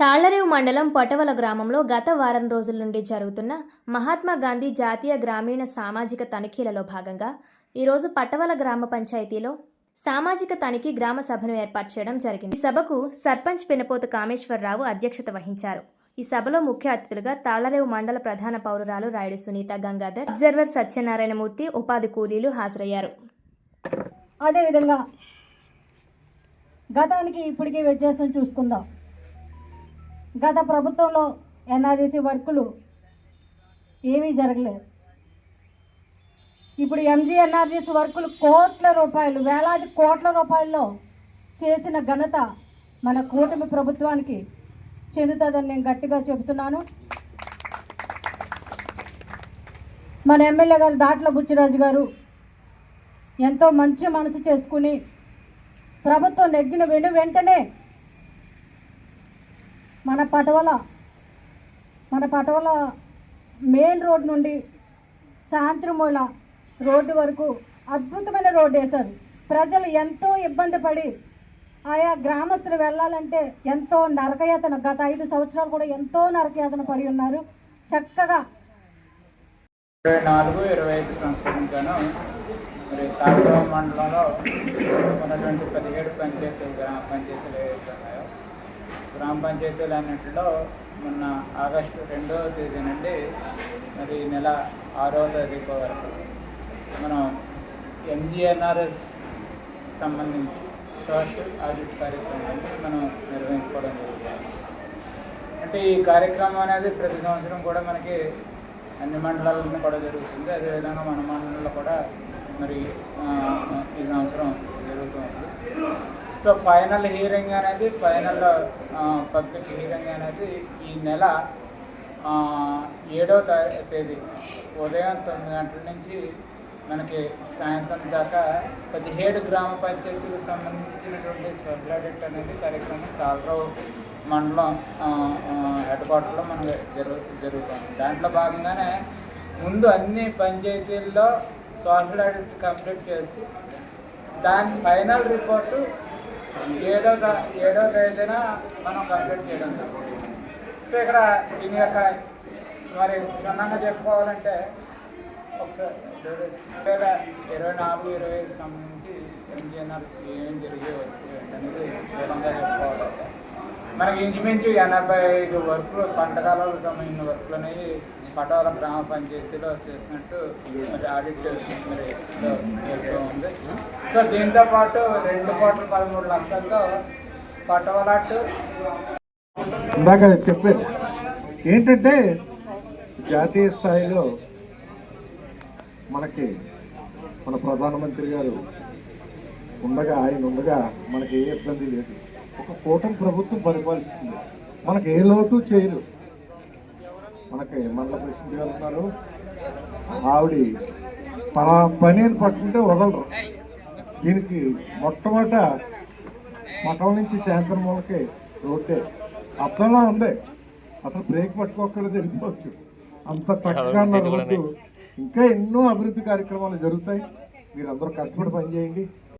తాళ్ళరేవు మండలం పొటవల గ్రామంలో గత వారం రోజుల నుండి జరుగుతున్న మహాత్మా గాంధీ జాతీయ గ్రామీణ సామాజిక తనిఖీలలో భాగంగా ఈరోజు పటవల గ్రామ పంచాయతీలో సామాజిక తనిఖీ గ్రామ సభను ఏర్పాటు చేయడం జరిగింది. ఈ సభకు సర్పంచ్ పెనపోత కామేశ్వరరావు అధ్యక్షత వహించారు. ఈ సభలో ముఖ్య అతిథులుగా తాళ్ళరేవు మండల ప్రధాన పౌరురాలు రాయుడు సునీత గంగాధర్ అబ్జర్వర్ సత్యనారాయణమూర్తి ఉపాధి కూలీలు హాజరయ్యారు. అదేవిధంగా గతానికి ఇప్పటికీ వ్యత్యాసం చూసుకుందాం. గత ప్రభుత్వంలో ఎన్ఆర్జీసీ వర్కులు ఏమీ జరగలేదు. ఇప్పుడు ఎంజీఎన్ఆర్జీసీ వర్కులు కోట్ల రూపాయలు వేలాది కోట్ల రూపాయల్లో చేసిన ఘనత మన కూటమి ప్రభుత్వానికి చెందుతుందని నేను గట్టిగా చెబుతున్నాను. మన ఎమ్మెల్యే గారు దాట్ల బుచ్చిరాజు గారు ఎంతో మంచి మనసు చేసుకుని ప్రభుత్వం నెగ్గిన వెను వెంటనే మన పటవల మన పటవల మెయిన్ రోడ్ నుండి సాయంత్రమూల రోడ్డు వరకు అద్భుతమైన రోడ్డు వేశారు. ప్రజలు ఎంతో ఇబ్బంది పడి ఆయా గ్రామస్తులు వెళ్ళాలంటే ఎంతో నరకయాతన గత ఐదు సంవత్సరాలు కూడా ఎంతో నరకయాతన పడి ఉన్నారు. చక్కగా ఇరవై నాలుగు ఇరవై ఐదు సంవత్సరం మరి తాళరావు మండలంలో ఉన్నటువంటి పదిహేడు పంచాయతీలు గ్రామ పంచాయతీలు ఏవైతే ఉన్నాయో గ్రామ పంచాయతీలు అన్నింటిలో మొన్న ఆగస్టు రెండవ తేదీ నుండి మరి నెల ఆరవ తారీఖు వరకు మనం ఎంజీఎన్ఆర్ఎస్ సంబంధించి సోషల్ ఆడిట్ కార్యక్రమాన్ని మనం నిర్వహించుకోవడం జరుగుతుంది అంటే ఈ కార్యక్రమం అనేది ప్రతి సంవత్సరం కూడా మనకి అన్ని మండలాలను కూడా జరుగుతుంది. అదేవిధంగా మన మండలంలో కూడా మరి ఈ సంవత్సరం జరుగుతుంది సో ఫైనల్ హీరింగ్ అనేది ఫైనల్ పబ్లిక్ హీరింగ్ అనేది ఈ నెల ఏడవ తేదీ ఉదయం తొమ్మిది గంటల నుంచి మనకి సాయంత్రం దాకా పదిహేడు గ్రామ పంచాయతీలకు సంబంధించినటువంటి సోషల్ అనేది కార్యక్రమం కాలరావు మండలం హెడ్ క్వార్టర్లో మనకు జరుగు జరుగుతుంది. దాంట్లో భాగంగానే ముందు అన్ని పంచాయతీల్లో సోషల్ ఆడిట్ కంప్లీట్ చేసి దాని ఫైనల్ రిపోర్టు ఏడో తా- ఏడో తేదీన మనం కంప్లీట్ చేయడం సో ఇక్కడ దీని యొక్క మరి క్షుణ్ణంగా చెప్పుకోవాలంటే ఒకసారి రెండు ఇరవై నాలుగు ఇరవై ఐదు సంబంధించి ఎంజిఎన్ఆర్సి ఏం జరిగే అనేది వివరంగా చెప్పుకోవాలంటే మనకి ఇంచుమించు ఎనభై ఐదు వర్క్లు పంటకాలకు సంబంధించిన వర్క్లు అనేవి పటోల గ్రామ పంచాయతీలో చేసినట్టు మరి ఆడిట్ మరి ఉంది. సో దీంతో పాటు రెండు కోట్ల పదమూడు లక్షలతో పటవలాట్ ఇందాక చెప్పారు ఏంటంటే జాతీయ స్థాయిలో మనకి మన ప్రధానమంత్రి గారు ఉండగా ఆయన ఉండగా మనకి ఏ ఇబ్బంది లేదు. ఒక కూటమి ప్రభుత్వం పరిపాలిస్తుంది. మనకి ఏ లోటు చేయరు. మనకి మండల ప్రెసిడెంట్ గారు ఉన్నారు. ఆవిడ మన పని అని పట్టుకుంటే వదలరు. దీనికి మొట్టమొదట మఠం నుంచి సాయంత్రం మూలకి రోడ్డే. అర్థంలా ఉంది అసలు బ్రేక్ పట్టుకోక్కర్లేదు వెళ్ళిపోవచ్చు. అంత చక్కగా ఉన్న రోడ్డు. ఇంకా ఎన్నో అభివృద్ధి కార్యక్రమాలు జరుగుతాయి. మీరు అందరూ కష్టపడి పనిచేయండి.